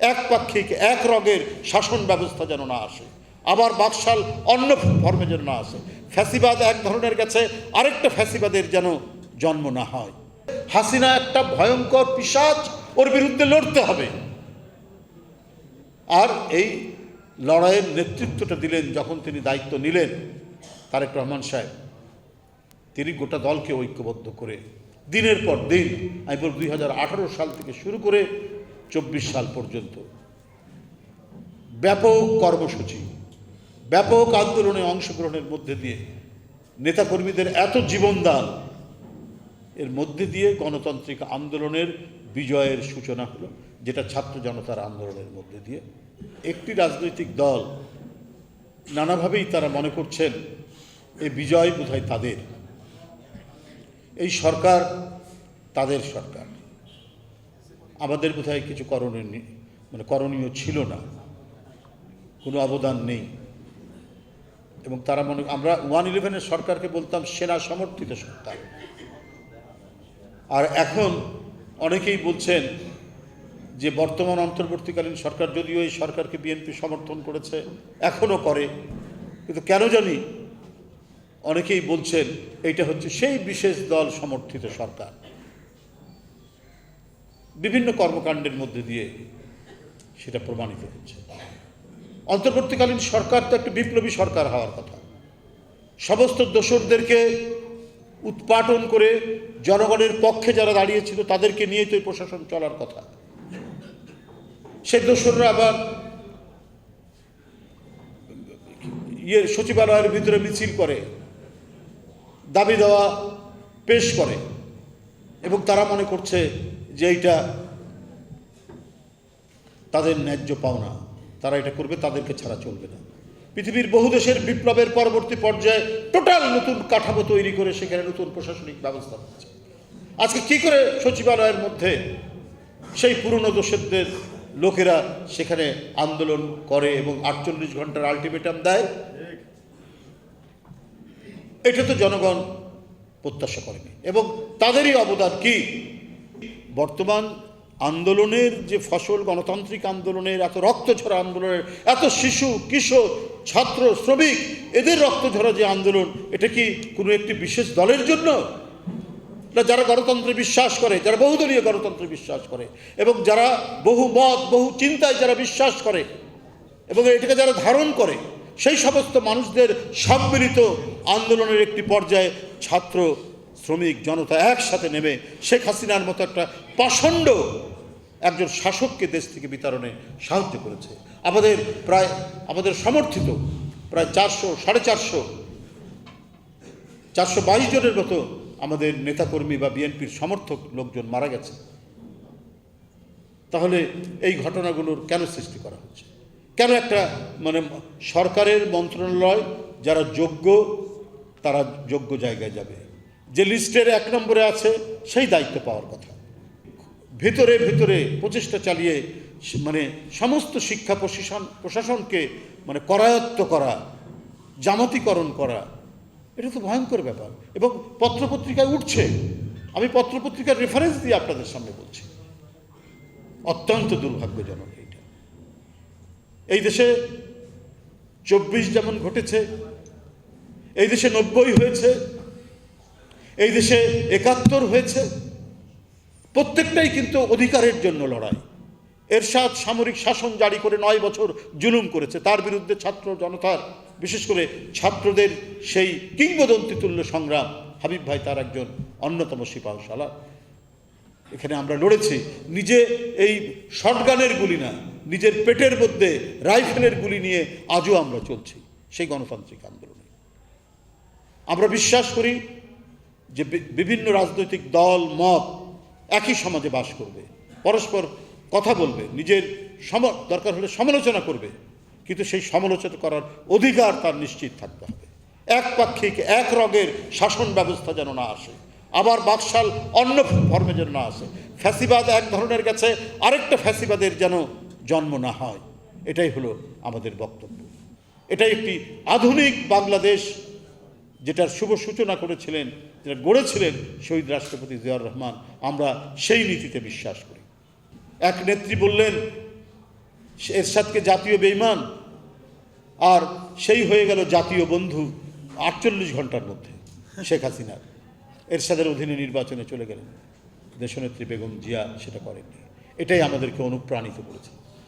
একপাক্ষিক এক রগের শাসন ব্যবস্থা যেন না আসে। আবার বাকশাল অন্য ফর্মে যেন না আসে। ফ্যাসিবাদ এক ধরনের গেছে, আরেকটা ফ্যাসিবাদের যেন জন্ম না হয়। হাসিনা একটা ভয়ঙ্কর পিসাচ ওর বিরুদ্ধে লড়তে হবে। আর এই লড়াইয়ের নেতৃত্বটা দিলেন যখন তিনি দায়িত্ব নিলেন তারেক রহমান সাহেব। তিনি গোটা দলকে ঐক্যবদ্ধ করে দিনের পর দিন, আমি বল দুই সাল থেকে শুরু করে চব্বিশ সাল পর্যন্ত। ব্যাপক কর্মসূচি, ব্যাপক আন্দোলনে অংশগ্রহণের মধ্যে দিয়ে নেতাকর্মীদের এত জীবনদান, এর মধ্যে দিয়ে গণতান্ত্রিক আন্দোলনের বিজয়ের সূচনা হলো, যেটা ছাত্র জনতার আন্দোলনের মধ্যে দিয়ে। একটি রাজনৈতিক দল নানাভাবেই তারা মনে করছেন এই বিজয় বোধহয় তাদের। এই সরকার তাদের সরকার। আমাদের কোথায় কিছু করণীয় মানে করণীয় ছিল না। কোনো অবদান নেই। এবং তারা মনে, আমরা ওয়ান ইলেভেনের সরকারকে বলতাম, সেনা সমর্থিত সরকার। আর এখন অনেকেই বলছেন যে বর্তমান অন্তর্বর্তীকালীন সরকার যদিও এই সরকারকে বিএনপি সমর্থন করেছে এখনও করে। কিন্তু কেন জানি অনেকেই বলছেন, এইটা হচ্ছে সেই বিশেষ দল সমর্থিত সরকার। বিভিন্ন কর্মকাণ্ডের মধ্যে দিয়ে সেটা প্রমাণিত হচ্ছে। অন্তর্বর্তীকালীন সরকার তো একটা বিপ্লবী সরকার হওয়ার কথা। সমস্ত দোসরদেরকে উৎপাটন করে জনগণের পক্ষে যারা দাঁড়িয়েছিল তাদেরকে নিয়ে তো প্রশাসন চলার কথা। সে দোসররা আবার ইয়ে সচিবালয়ের ভিতরে মিছিল করে, দাবি দেওয়া পেশ করে এবং তারা মনে করছে যে এইটা তাদের ন্যায্য পাওনা, তারা এটা করবে, তাদেরকে ছাড়া চলবে না। পৃথিবীর বহু দেশের বিপ্লবের পরবর্তী পর্যায়ে টোটাল নতুন কাঠামো তৈরি করে সেখানে নতুন প্রশাসনিক ব্যবস্থা হচ্ছে। আজকে কি করে সচিবালয়ের মধ্যে সেই পুরনো দোষেরদের লোকেরা সেখানে আন্দোলন করে এবং আটচল্লিশ ঘণ্টার আলটিমেটাম দেয়? এটা তো জনগণ প্রত্যাশা করেনি। এবং তাদেরই অবদান কি? বর্তমান আন্দোলনের যে ফসল, গণতান্ত্রিক আন্দোলনের, এত রক্তঝরা আন্দোলনের, এত শিশু, কিশোর, ছাত্র, শ্রমিক, এদের রক্তঝরা যে আন্দোলন, এটা কি কোনো একটি বিশেষ দলের জন্য? না, যারা গণতন্ত্রে বিশ্বাস করে, যারা বহুদলীয় গণতন্ত্রে বিশ্বাস করে, এবং যারা বহু মত, বহু চিন্তায় যারা বিশ্বাস করে, এবং এটাকে যারা ধারণ করে, সেই সমস্ত মানুষদের সম্মিলিত আন্দোলনের একটি পর্যায়ে ছাত্র শ্রমিক জনতা একসাথে নেমে শেখ হাসিনার মতো একটা পাষণ্ড একজন শাসককে দেশ থেকে বিতরণে সাহায্য করেছে। আমাদের প্রায়, আমাদের সমর্থিত প্রায় চারশো, সাড়ে চারশো চারশো বাইশ জনের মতো আমাদের নেতাকর্মী বা বিএনপির সমর্থক লোকজন মারা গেছে। তাহলে এই ঘটনাগুলোর কেন সৃষ্টি করা হচ্ছে? কেন একটা মানে সরকারের মন্ত্রণালয় যারা যোগ্য, তারা যোগ্য জায়গায় যাবে? যে লিস্টের এক নম্বরে আছে, সেই দায়িত্ব পাওয়ার কথা। ভেতরে ভেতরে প্রচেষ্টা চালিয়ে মানে সমস্ত শিক্ষা প্রশাসন প্রশাসনকে মানে করায়ত্ত করা, জামাতিকরণ করা, এটা তো ভয়ঙ্কর ব্যাপার। এবং পত্রপত্রিকায় উঠছে। আমি পত্রপত্রিকার রেফারেন্স দিয়ে আপনাদের সামনে বলছি। অত্যন্ত দুর্ভাগ্যজনক এইটা। এই দেশে চব্বিশ যেমন ঘটেছে, এই দেশে নব্বই হয়েছে এই দেশে একাত্তর হয়েছে। প্রত্যেকটাই কিন্তু অধিকারের জন্য লড়াই। এরশাদ সামরিক শাসন জারি করে নয় বছর জুলুম করেছে। তার বিরুদ্ধে ছাত্র জনতার, বিশেষ করে ছাত্রদের সেই কিংবদন্তি তুল্য সংগ্রাম, হাবিব ভাই তার একজন অন্যতম সিপাহ সালার এখানে আমরা লড়েছি। নিজে এই শটগানের গুলি না, নিজের পেটের মধ্যে রাইফেলের গুলি নিয়ে আজও আমরা চলছি সেই গণতান্ত্রিক আন্দোলনে। আমরা বিশ্বাস করি যে বিভিন্ন রাজনৈতিক দল, মত একই সমাজে বাস করবে। পরস্পর কথা বলবে, নিজের সম দরকার হলে সমালোচনা করবে, কিন্তু সেই সমালোচনা করার অধিকার তার নিশ্চিত থাকতে হবে। একপাক্ষিক এক রগের শাসন ব্যবস্থা যেন না আসে, আবার বাকশাল অন্য ফর্মে যেন না আসে। ফ্যাসিবাদ এক ধরনের গেছে, আরেকটা ফ্যাসিবাদের যেন জন্ম না হয়। এটাই হলো আমাদের বক্তব্য। এটাই একটি আধুনিক বাংলাদেশ যেটার শুভ সূচনা করেছিলেন যেটা গড়েছিলেন শহীদ রাষ্ট্রপতি জিয়াউর রহমান, আমরা সেই নীতিতে বিশ্বাস করি। এক নেত্রী বললেন এরশাদকে জাতীয় বেইমান আর সেই হয়ে গেল জাতীয় বন্ধু আটচল্লিশ ঘণ্টার মধ্যে, শেখ হাসিনার এরশাদের অধীনে নির্বাচনে চলে গেলেন। দেশনেত্রী বেগম জিয়া সেটা করেননি। এটাই আমাদেরকে অনুপ্রাণিত করেছে।